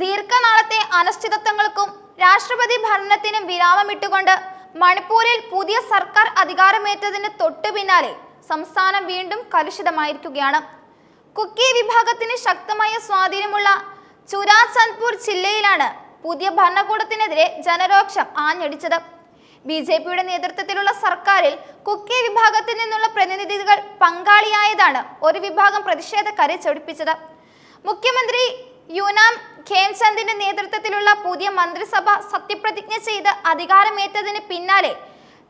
ദീർഘനാളത്തെ അനിശ്ചിതത്വങ്ങൾക്കും രാഷ്ട്രപതി ഭരണത്തിനും വിരാമമിട്ടുകൊണ്ട് മണിപ്പൂരിൽ പുതിയ സർക്കാർ അധികാരമേറ്റതിന് തൊട്ടു പിന്നാലെ സംസ്ഥാനം വീണ്ടും കലുഷിതമായിരിക്കുകയാണ്. കുക്കി വിഭാഗത്തിന് ശക്തമായ സ്വാധീനമുള്ള ചുരാചന്ദ്പൂർ ജില്ലയിലാണ് പുതിയ ഭരണകൂടത്തിനെതിരെ ജനരോക്ഷം ആഞ്ഞടിച്ചത്. ബി ജെ പിയുടെ നേതൃത്വത്തിലുള്ള സർക്കാരിൽ കുക്കി വിഭാഗത്തിൽ നിന്നുള്ള പ്രതിനിധികൾ പങ്കാളിയായതാണ് ഒരു വിഭാഗം പ്രതിഷേധക്കാരെ ചൊടിപ്പിച്ചത്. മുഖ്യമന്ത്രി യുനാം ഖേംചന്ദിന്റെ നേതൃത്വത്തിലുള്ള പുതിയ മന്ത്രിസഭ സത്യപ്രതിജ്ഞ ചെയ്ത് അധികാരമേറ്റതിന് പിന്നാലെ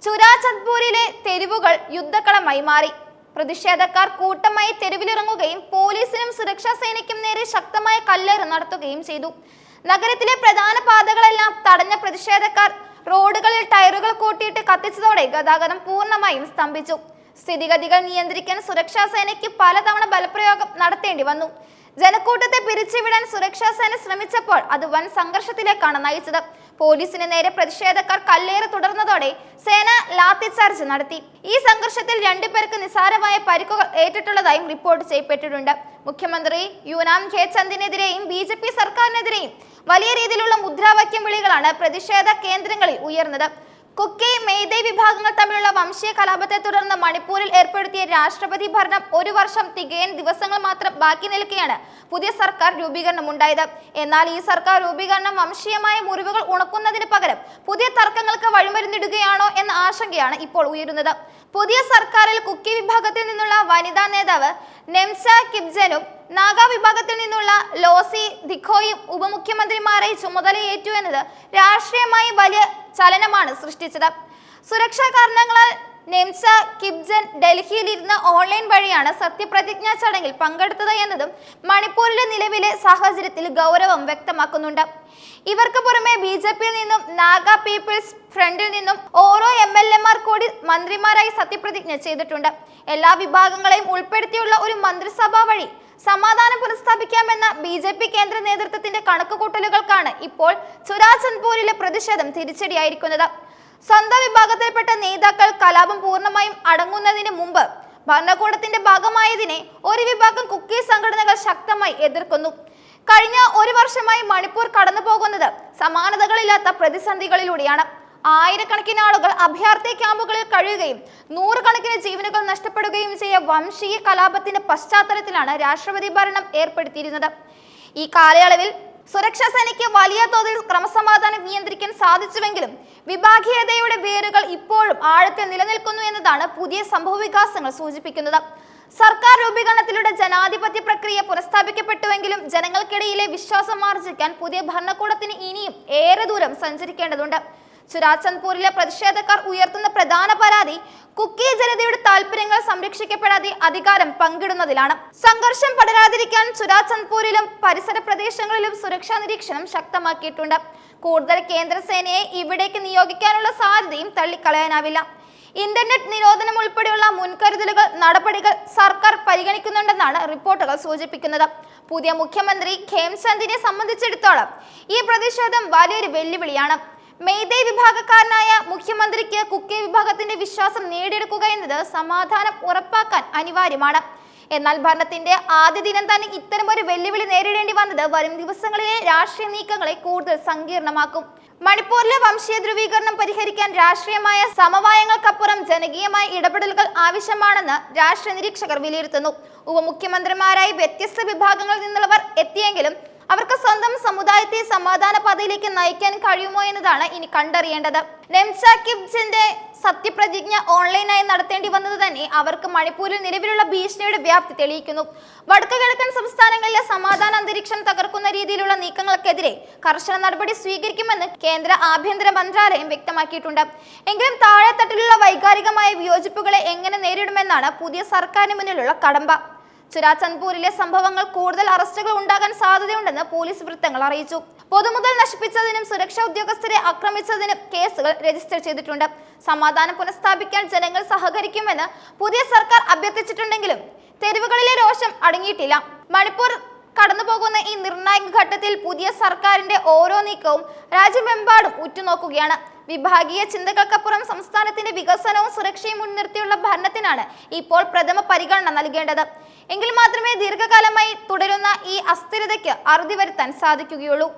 ചുരാചന്ദ്പൂരിലെ തെരുവുകൾ യുദ്ധക്കളമായി മാറി. പ്രതിഷേധക്കാർ കൂട്ടമായി തെരുവിലിറങ്ങുകയും പോലീസിനും സുരക്ഷാ സേനയ്ക്കും നേരെ ശക്തമായ കല്ലേറ് നടത്തുകയും ചെയ്തു. നഗരത്തിലെ പ്രധാന പാതകളെല്ലാം തടഞ്ഞ പ്രതിഷേധക്കാർ റോഡുകളിൽ ടയറുകൾ കൂട്ടിയിട്ട് കത്തിച്ചതോടെ ഗതാഗതം പൂർണമായും സ്തംഭിച്ചു. സ്ഥിതിഗതികൾ നിയന്ത്രിക്കാൻ സുരക്ഷാ സേനയ്ക്ക് പലതവണ ബലപ്രയോഗം നടത്തേണ്ടി വന്നു. ജനക്കൂട്ടത്തെ പിരിച്ചുവിടാൻ സുരക്ഷാ സേന ശ്രമിച്ചപ്പോൾ അത് വൻ സംഘർഷത്തിലേക്കാണ് നയിച്ചത്. പോലീസിന് നേരെ പ്രതിഷേധക്കാർ കല്ലേറ് തുടർന്നതോടെ സേന ലാത്തിച്ചാർജ് നടത്തി. ഈ സംഘർഷത്തിൽ രണ്ടുപേർക്ക് നിസാരമായ പരിക്കുകൾ ഏറ്റിട്ടുള്ളതായും റിപ്പോർട്ട് ചെയ്യപ്പെട്ടിട്ടുണ്ട്. മുഖ്യമന്ത്രി യുനാം ഖേ ചന്ദിനെതിരെയും ബി ജെ പി സർക്കാരിനെതിരെയും വലിയ രീതിയിലുള്ള മുദ്രാവാക്യം വിളികളാണ് പ്രതിഷേധ കേന്ദ്രങ്ങളിൽ ഉയർന്നത്. കുക്കി മെയ്തേ വിഭാഗങ്ങൾ തമ്മിലുള്ള വംശീയ കലാപത്തെ തുടർന്ന് മണിപ്പൂരിൽ ഏർപ്പെടുത്തിയ രാഷ്ട്രപതി ഭരണം ഒരു വർഷം തികയാൻ ദിവസങ്ങൾ മാത്രം ബാക്കി നിൽക്കെയാണ് പുതിയ സർക്കാർ രൂപീകരണം ഉണ്ടായത് എന്നാൽ ഈ സർക്കാർ രൂപീകരണം വംശീയമായ മുറിവുകൾ ഉണക്കുന്നതിന് പകരം പുതിയ തർക്കങ്ങൾക്ക് വഴിമരുന്നിടുകയാണോ എന്ന ആശങ്കയാണ് ഇപ്പോൾ ഉയരുന്നത്. പുതിയ സർക്കാരിൽ കുക്കി വിഭാഗത്തിൽ നിന്നുള്ള വനിതാ നേതാവ് നെംസ കിബ്ജനും നാഗ വിഭാഗത്തിൽ നിന്നുള്ള ലോസി ദിഖോയും ഉപമുഖ്യമന്ത്രിമാരെ ചുമതലയേറ്റു എന്നത് രാഷ്ട്രീയമായി വലിയ ചലനമാണ് സൃഷ്ടിച്ചത്. സുരക്ഷാ കാരണങ്ങളാൽ നെംസ കിബ്ജൻ ഡൽഹിയിലിരുന്ന് ഓൺലൈൻ വഴിയാണ് സത്യപ്രതിജ്ഞാ ചടങ്ങിൽ പങ്കെടുത്തത് എന്നതും മണിപ്പൂരിലെ നിലവിലെ സാഹചര്യത്തിൽ ഗൗരവം വ്യക്തമാക്കുന്നുണ്ട്. ഇവർക്ക് പുറമെ ബി ജെ പിയിൽ നിന്നും നാഗ പീപ്പിൾസ് ഫ്രണ്ടിൽ നിന്നും ഓരോ എം എൽ എമാർ കൂടി മന്ത്രിമാരായി സത്യപ്രതിജ്ഞ ചെയ്തിട്ടുണ്ട്. എല്ലാ വിഭാഗങ്ങളെയും ഉൾപ്പെടുത്തിയുള്ള ഒരു മന്ത്രിസഭ വഴി സമാധാനം പുനഃസ്ഥാപിക്കാമെന്ന ബി ജെ പി കേന്ദ്ര നേതൃത്വത്തിന്റെ കണക്കുകൂട്ടലുകൾക്കാണ് ഇപ്പോൾ ചുരാചന്ദ്പൂരിലെ പ്രതിഷേധം തിരിച്ചടിയായിരിക്കുന്നത്. സ്വന്തം വിഭാഗത്തിൽപ്പെട്ട നേതാക്കൾ കലാപം പൂർണമായും അടങ്ങുന്നതിന് മുമ്പ് ഭരണകൂടത്തിന്റെ ഭാഗമായതിനെ ഒരു വിഭാഗം കുക്കി സംഘടനകൾ ശക്തമായി എതിർക്കുന്നു. കഴിഞ്ഞ ഒരു വർഷമായി മണിപ്പൂർ കടന്നു പോകുന്നത് സമാനതകളില്ലാത്ത പ്രതിസന്ധികളിലൂടെയാണ്. ആയിരക്കണക്കിന് ആളുകൾ അഭയാർത്ഥി ക്യാമ്പുകളിൽ കഴിയുകയും നൂറുകണക്കിന് ജീവനുകൾ നഷ്ടപ്പെടുകയും ചെയ്ത വംശീയ കലാപത്തിന്റെ പശ്ചാത്തലത്തിലാണ് രാഷ്ട്രപതി ഭരണം ഏർപ്പെടുത്തിയിരുന്നത്. ഈ കാലയളവിൽ സുരക്ഷാ സേനയ്ക്ക് വലിയ തോതിൽ ക്രമസമാധാനം നിയന്ത്രിക്കാൻ സാധിച്ചുവെങ്കിലും വിഭാഗീയതയുടെ വേരുകൾ ഇപ്പോഴും ആഴത്തിൽ നിലനിൽക്കുന്നു എന്നതാണ് പുതിയ സംഭവവികാസങ്ങൾ സൂചിപ്പിക്കുന്നത്. സർക്കാർ രൂപീകരണത്തിലൂടെ ജനാധിപത്യ പ്രക്രിയ പുനഃസ്ഥാപിക്കപ്പെട്ടുവെങ്കിലും ജനങ്ങൾക്കിടയിലെ വിശ്വാസം ആർജിക്കാൻ പുതിയ ഭരണകൂടത്തിന് ഇനിയും ഏറെ ദൂരം സഞ്ചരിക്കേണ്ടതുണ്ട്. ചുരാചന്ദ്പൂരിലെ പ്രതിഷേധക്കാർ ഉയർത്തുന്ന പ്രധാന പരാതി കുക്കി ജനതയുടെ താല്പര്യങ്ങൾ സംരക്ഷിക്കപ്പെടാതെ അധികാരം പങ്കിടുന്നതിലാണ്. സംഘർഷം പടരാതിരിക്കാൻ ചുരാചന്ദ്പൂരിലും പരിസര പ്രദേശങ്ങളിലും സുരക്ഷാ നിരീക്ഷണം ശക്തമാക്കിയിട്ടുണ്ട്. കൂടുതൽ കേന്ദ്രസേനയെ ഇവിടേക്ക് നിയോഗിക്കാനുള്ള സാധ്യതയും തള്ളിക്കളയാനാവില്ല. ഇന്റർനെറ്റ് നിരോധനം ഉൾപ്പെടെയുള്ള മുൻകരുതലുകൾ നടപടികൾ സർക്കാർ പരിഗണിക്കുന്നുണ്ടെന്നാണ് റിപ്പോർട്ടുകൾ സൂചിപ്പിക്കുന്നത്. പുതിയ മുഖ്യമന്ത്രി ഖേംചന്ദിനെ സംബന്ധിച്ചിടത്തോളം ഈ പ്രതിഷേധം വലിയൊരു വെല്ലുവിളിയാണ്. മെയ്തേ വിഭാഗക്കാരനായ മുഖ്യമന്ത്രിക്ക് കുക്കി വിഭാഗത്തിന്റെ വിശ്വാസം നേടിയെടുക്കുക എന്നത് സമാധാനം ഉറപ്പാക്കാൻ അനിവാര്യമാണ്. എന്നാൽ ഭരണത്തിന്റെ ആദ്യ ദിനം തന്നെ ഇത്തരമൊരു വെല്ലുവിളി നേരിടേണ്ടി വന്നത് വരും ദിവസങ്ങളിലെ രാഷ്ട്രീയ നീക്കങ്ങളെ കൂടുതൽ സങ്കീർണമാക്കും. മണിപ്പൂരിലെ വംശീയ ധ്രുവീകരണം പരിഹരിക്കാൻ രാഷ്ട്രീയമായ സമവായങ്ങൾക്കപ്പുറം ജനകീയമായ ഇടപെടലുകൾ ആവശ്യമാണെന്ന് രാഷ്ട്രീയ നിരീക്ഷകർ വിലയിരുത്തുന്നു. ഉപമുഖ്യമന്ത്രിമാരായി വ്യത്യസ്ത വിഭാഗങ്ങളിൽ നിന്നുള്ളവർ എത്തിയെങ്കിലും സമുദായത്തെ സമാധാന പാതയിലേക്ക് നയിക്കാൻ കഴിയുമോ എന്നതാണ് ഇനി കണ്ടറിയേണ്ടത്. നെംസ കിബ്സിന്റെ സത്യപ്രതിജ്ഞ ഓൺലൈനായി നടത്തേണ്ടി വന്നത് തന്നെ അവർക്ക് മണിപ്പൂരിൽ നിലവിലുള്ള ഭീഷണിയുടെ വ്യാപ്തി തെളിയിക്കുന്നു. വടക്കു കിഴക്കൻ സംസ്ഥാനങ്ങളിലെ സമാധാന അന്തരീക്ഷം തകർക്കുന്ന രീതിയിലുള്ള നീക്കങ്ങൾക്കെതിരെ കർശന നടപടി സ്വീകരിക്കുമെന്ന് കേന്ദ്ര ആഭ്യന്തര മന്ത്രാലയം വ്യക്തമാക്കിയിട്ടുണ്ട്. എങ്കിലും താഴെത്തട്ടിലുള്ള വൈകാരികമായ വിയോജിപ്പുകളെ എങ്ങനെ നേരിടുമെന്നാണ് പുതിയ സർക്കാരിന് മുന്നിലുള്ള കടമ്പ. ചുരാചന്ദ്പൂരിലെ സംഭവങ്ങൾ കൂടുതൽ അറസ്റ്റുകൾ ഉണ്ടാകാൻ സാധ്യതയുണ്ടെന്ന് പോലീസ് വൃത്തങ്ങൾ അറിയിച്ചു. പൊതുമുതൽ നശിപ്പിച്ചതിനും സുരക്ഷാ ഉദ്യോഗസ്ഥരെ ആക്രമിച്ചതിനും കേസുകൾ രജിസ്റ്റർ ചെയ്തിട്ടുണ്ട്. സമാധാനം പുനഃസ്ഥാപിക്കാൻ ജനങ്ങൾ സഹകരിക്കുമെന്ന് പുതിയ സർക്കാർ അഭ്യർത്ഥിച്ചിട്ടുണ്ടെങ്കിലും തെരുവുകളിലെ രോഷം അടങ്ങിയിട്ടില്ല. മണിപ്പൂർ കടന്നുപോകുന്ന ഈ നിർണായക ഘട്ടത്തിൽ പുതിയ സർക്കാരിന്റെ ഓരോ നീക്കവും രാജ്യമെമ്പാടും ഉറ്റുനോക്കുകയാണ്. വിഭാഗീയ ചിന്തകൾക്കപ്പുറം സംസ്ഥാനത്തിന്റെ വികസനവും സുരക്ഷയും മുൻനിർത്തിയുള്ള ഭരണത്തിനാണ് ഇപ്പോൾ പ്രഥമ പരിഗണന നൽകേണ്ടത്. എങ്കിൽ മാത്രമേ ദീർഘകാലമായി തുടരുന്ന ഈ അസ്ഥിരതയ്ക്ക് അറുതി വരുത്താൻ സാധിക്കുകയുള്ളൂ.